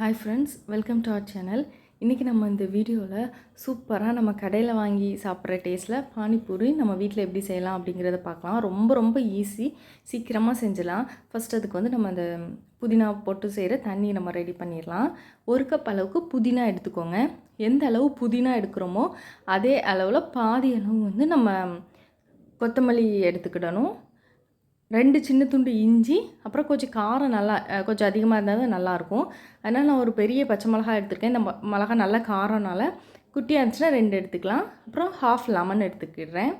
Hi friends welcome to our channel இன்றைக்கி நம்ம இந்த வீடியோவில் சூப்பராக நம்ம கடையில் வாங்கி சாப்பிட்ற டேஸ்ட்டில் பானிபூரி நம்ம வீட்டில் எப்படி செய்யலாம் அப்படிங்கிறத பார்க்கலாம். ரொம்ப ரொம்ப ஈஸி சீக்கிரமாக செஞ்சிடலாம். ஃபஸ்ட் அதுக்கு வந்து நம்ம அந்த புதினா போட்டு செய்கிற தண்ணி நம்ம ரெடி பண்ணிடலாம். ஒரு கப் அளவுக்கு புதினா எடுத்துக்கோங்க. எந்த அளவு புதினா எடுக்கிறோமோ அதே அளவில் பாதி அளவு வந்து நம்ம கொத்தமல்லி எடுத்துக்கிடணும். ரெண்டு சின்ன துண்டு இஞ்சி அப்புறம் கொஞ்சம் காரம் நல்லா கொஞ்சம் அதிகமாக இருந்தால் தான் நல்லாயிருக்கும். அதனால் நான் ஒரு பெரிய பச்சை மிளகா எடுத்திருக்கேன். இந்த மிளகா நல்ல காரம்னால குட்டியாக இருந்துச்சுன்னா ரெண்டு எடுத்துக்கலாம். அப்புறம் ஹாஃப் லெமன் எடுத்துக்கிடுறேன்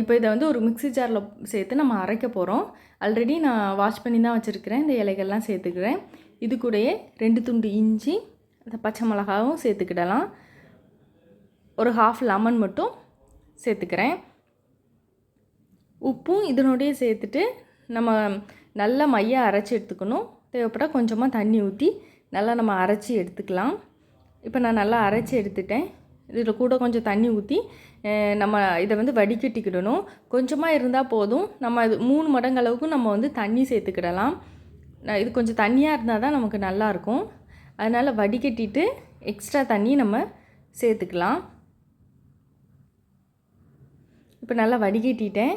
இப்போ இதை வந்து ஒரு மிக்ஸி ஜாரில் சேர்த்து நம்ம அரைக்க போகிறோம் ஆல்ரெடி நான் வாஷ் பண்ணி தான் வச்சுருக்கிறேன். இந்த இலைகள்லாம் சேர்த்துக்கிறேன். இது கூடயே ரெண்டு துண்டு இஞ்சி அந்த பச்சை மிளகாவும் சேர்த்துக்கிடலாம். ஒரு ஹாஃப் லெமன் மட்டும் சேர்த்துக்கிறேன். உப்பும் இதனோடயே சேர்த்துட்டு நம்ம நல்லா மைய அரைச்சி எடுத்துக்கணும். தேவைப்பட்டால் கொஞ்சமாக தண்ணி ஊற்றி நல்லா நம்ம அரைச்சி எடுத்துக்கலாம். இப்போ நான் நல்லா அரைச்சி எடுத்துட்டேன். இதில் கூட கொஞ்சம் தண்ணி ஊற்றி நம்ம இதை வந்து வடிகட்டிக்கிடணும். கொஞ்சமாக இருந்தால் போதும். நம்ம இது மூணு மடங்கு அளவுக்கு நம்ம வந்து தண்ணி சேர்த்துக்கிடலாம். நான் இது கொஞ்சம் தண்ணியாக இருந்தால் தான் நமக்கு நல்லாயிருக்கும் அதனால் வடிகட்டிட்டு எக்ஸ்ட்ரா தண்ணி நம்ம சேர்த்துக்கலாம். இப்போ நல்லா வடிகட்டிட்டேன்.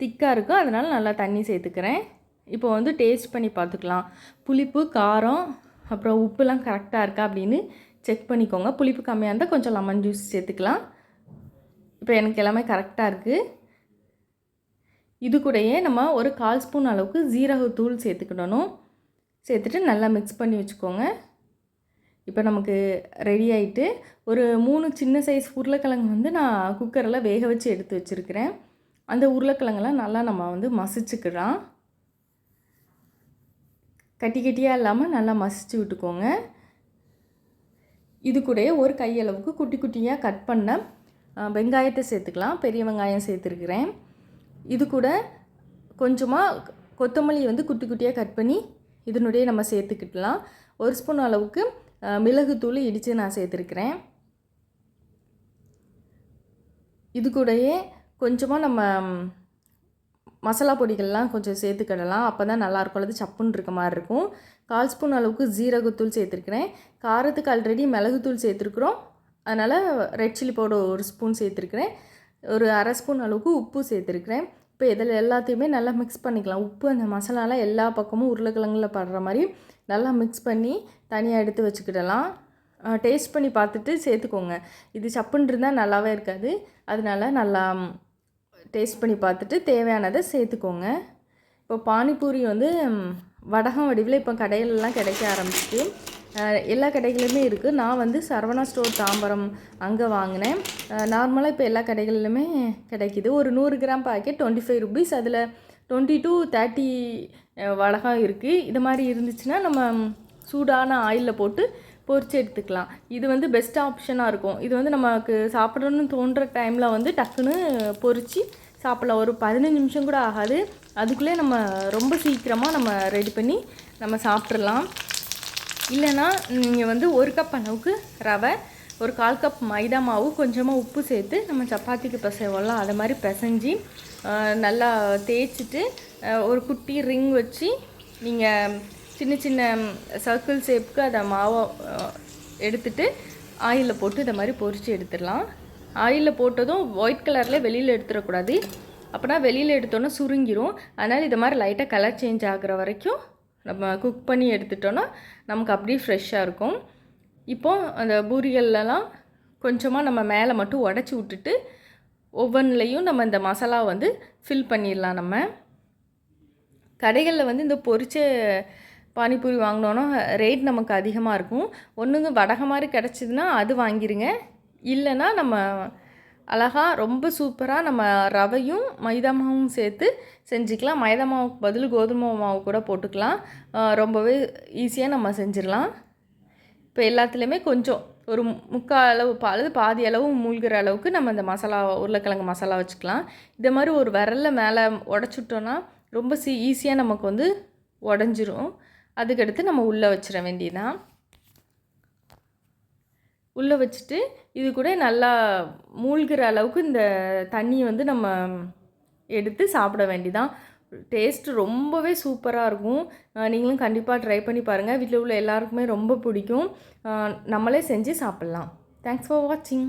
திக்காக இருக்கும் அதனால் நல்லா தண்ணி சேர்த்துக்கிறேன். இப்போ வந்து டேஸ்ட் பண்ணி பார்த்துக்கலாம். புளிப்பு காரம் அப்புறம் உப்புலாம் கரெக்டாக இருக்கா அப்படின்னு செக் பண்ணிக்கோங்க. புளிப்பு கம்மியாக இருந்தால் கொஞ்சம் லெமன் ஜூஸ் சேர்த்துக்கலாம். இப்போ எனக்கு எல்லாமே கரெக்டாக இருக்குது இது கூடயே நம்ம ஒரு கால் ஸ்பூன் அளவுக்கு ஜீரகத்தூள் சேர்த்துக்கிடணும். சேர்த்துட்டு நல்லா மிக்ஸ் பண்ணி வச்சுக்கோங்க. இப்போ நமக்கு ரெடி ஆகிட்டு ஒரு மூணு சின்ன சைஸ் உருளைக்கிழங்கு வந்து நான் குக்கரில் வேக வச்சு எடுத்து வச்சுருக்கிறேன். அந்த உருளைக்கிழங்கெல்லாம் நல்லா நம்ம வந்து மசிச்சுக்கலாம் கட்டி கட்டியாக இல்லாமல் நல்லா மசிச்சு விட்டுக்கோங்க. இது கூடயே ஒரு கையளவுக்கு குட்டி குட்டியாக கட் பண்ண வெங்காயத்தை சேர்த்துக்கலாம். பெரிய வெங்காயம் சேர்த்துருக்கிறேன். இது கூட கொஞ்சமாக கொத்தமல்லி வந்து குட்டி குட்டியாக கட் பண்ணி இதனுடைய நம்ம சேர்த்துக்கிட்டலாம் ஒரு ஸ்பூன் அளவுக்கு மிளகுத்தூள் இடித்து நான் சேர்த்துருக்கிறேன். இது கூடயே கொஞ்சமாக நம்ம மசாலா பொடிகள்லாம் கொஞ்சம் சேர்த்துக்கிடலாம். அப்போ தான் நல்லாயிருக்கும் அல்லது சப்புன்னு இருக்க மாதிரி இருக்கும். கால் ஸ்பூன் அளவுக்கு ஜீரகத்தூள் சேர்த்துருக்கிறேன். காரத்துக்கு ஆல்ரெடி மிளகுத்தூள் சேர்த்துருக்குறோம். அதனால் ரெட் சில்லி பவுடர் ஒரு ஸ்பூன் சேர்த்துருக்கிறேன். ஒரு அரை ஸ்பூன் அளவுக்கு உப்பு சேர்த்துருக்கிறேன். இப்போ இதில் எல்லாத்தையுமே நல்லா மிக்ஸ் பண்ணிக்கலாம். உப்பு அந்த மசாலாலாம் எல்லா பக்கமும் உருளைக்கிழங்கில் படுற மாதிரி நல்லா மிக்ஸ் பண்ணி தனியாக எடுத்து வச்சுக்கிடலாம். டேஸ்ட் பண்ணி பார்த்துட்டு சேர்த்துக்கோங்க. இது சப்புன்னு இருந்தால் நல்லாவே இருக்காது. அதனால நல்லா டேஸ்ட் பண்ணி பார்த்துட்டு தேவையானதை சேர்த்துக்கோங்க. இப்போ பானிபூரி வந்து வடகம் வடிவில் இப்போ கடையிலலாம் கிடைக்க ஆரம்பிச்சிட்டு எல்லா கடைகளிலுமே இருக்குது நான் வந்து சரவணா ஸ்டோர் தாம்பரம் அங்கே வாங்கினேன். நார்மலாக இப்போ எல்லா கடைகளிலுமே கிடைக்கிது. ஒரு நூறு gram packet twenty five rupees. அதில் டுவெண்ட்டி டூ தேர்ட்டி வடகம் இருக்குது இது மாதிரி இருந்துச்சுன்னா நம்ம சூடான ஆயிலில் போட்டு பொறிச்சு எடுத்துக்கலாம். இது வந்து பெஸ்ட் ஆப்ஷனாக இருக்கும். இது வந்து நமக்கு சாப்பிடணும்னு தோன்ற டைமில் வந்து டக்குன்னு பொறிச்சு சாப்பிடலாம். ஒரு பதினஞ்சு நிமிஷம் கூட ஆகாது. அதுக்குள்ளே நம்ம ரொம்ப சீக்கிரமாக நம்ம ரெடி பண்ணி நம்ம சாப்பிட்றலாம் இல்லைன்னா நீங்கள் வந்து ஒரு கப் அளவுக்கு ரவை ஒரு கால் கப் மைதா மாவு கொஞ்சமாக உப்பு சேர்த்து நம்ம சப்பாத்திக்கு பிசைவோம்ல அதை மாதிரி பிசைஞ்சு நல்லா தேய்ச்சிட்டு ஒரு குட்டி ரிங் வச்சு நீங்கள் சின்ன சின்ன சர்க்கிள் ஷேப்புக்கு அதை மாவை எடுத்துட்டு ஆயிலில் போட்டு இதை மாதிரி பொரித்து எடுத்துடலாம். ஆயிலில் போட்டதும் ஒயிட் கலரில் வெளியில் எடுத்துடக்கூடாது. அப்போனா வெளியில் எடுத்தோன்னா சுருங்கிரும். அதனால் இது மாதிரி லைட்டாக கலர் சேஞ்ச் ஆகிற வரைக்கும் நம்ம குக் பண்ணி எடுத்துட்டோன்னா நமக்கு அப்படியே ஃப்ரெஷ்ஷாக இருக்கும். இப்போ அந்த பூரிகள்லாம் கொஞ்சமாக நம்ம மேலே மட்டும் உடச்சி விட்டுட்டு ஒவ்வொன்றுலையும் நம்ம இந்த மசாலா வந்து ஃபில் பண்ணிடலாம் நம்ம. கடைகளில் வந்து இந்த பொரிச்ச பானிபூரி வாங்கினோன்னா ரேட் நமக்கு அதிகமாக இருக்கும். ஒன்றுங்க வடகை மாதிரி கிடச்சிதுன்னா அது வாங்கிருங்க. இல்லைன்னா நம்ம அழகாக ரொம்ப சூப்பராக நம்ம ரவையும் மைதா மாவும் சேர்த்து செஞ்சுக்கலாம். மைதா மாவுக்கு பதில் கோதுமை மாவு கூட போட்டுக்கலாம். ரொம்பவே ஈஸியாக நம்ம செஞ்சிடலாம். இப்போ எல்லாத்துலேயுமே கொஞ்சம் ஒரு முக்கால் அளவு அல்லது பாதி அளவு மூழ்கிற அளவுக்கு நம்ம இந்த மசாலா உருளைக்கிழங்கு மசாலா வச்சுக்கலாம். இதை மாதிரி ஒரு விரலில் மேலே உடச்சுட்டோன்னா ரொம்ப சி ஈஸியாக நமக்கு வந்து உடஞ்சிரும். அதுக்கடுத்து நம்ம உள்ளே வச்சிட வேண்டியதான் உள்ளே வச்சுட்டு இது கூட நல்லா மூழ்கிற அளவுக்கு இந்த தண்ணியை வந்து நம்ம எடுத்து சாப்பிட வேண்டிதான் டேஸ்ட்டு ரொம்பவே சூப்பராக இருக்கும். நீங்களும் கண்டிப்பாக ட்ரை பண்ணி பாருங்கள் வீட்டில் உள்ள எல்லாருக்குமே ரொம்ப பிடிக்கும். நம்மளே செஞ்சு சாப்பிட்லாம். தேங்க்ஸ் ஃபார் வாட்சிங்